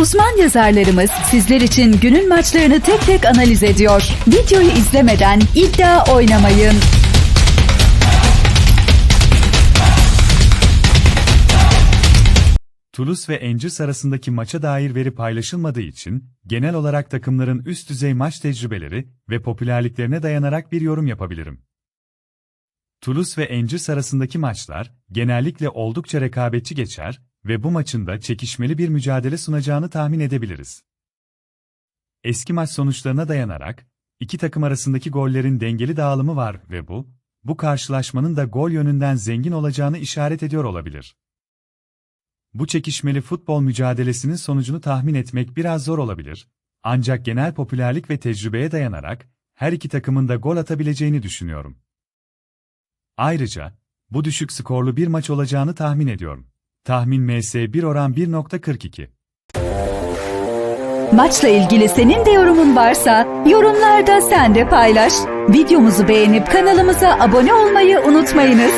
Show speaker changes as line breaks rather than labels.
Uzman yazarlarımız sizler için günün maçlarını tek tek analiz ediyor. Videoyu izlemeden iddia oynamayın.
Toulouse ve Angers arasındaki maça dair veri paylaşılmadığı için, genel olarak takımların üst düzey maç tecrübeleri ve popülerliklerine dayanarak bir yorum yapabilirim. Toulouse ve Angers arasındaki maçlar, genellikle oldukça rekabetçi geçer ve bu maçın da çekişmeli bir mücadele sunacağını tahmin edebiliriz. Eski maç sonuçlarına dayanarak, iki takım arasındaki gollerin dengeli dağılımı var ve bu, bu karşılaşmanın da gol yönünden zengin olacağını işaret ediyor olabilir. Bu çekişmeli futbol mücadelesinin sonucunu tahmin etmek biraz zor olabilir. Ancak genel popülerlik ve tecrübeye dayanarak her iki takımın da gol atabileceğini düşünüyorum. Ayrıca bu düşük skorlu bir maç olacağını tahmin ediyorum. Tahmin MS1 oran 1.42.
Maçla ilgili senin de yorumun varsa yorumlarda sen de paylaş. Videomuzu beğenip kanalımıza abone olmayı unutmayınız.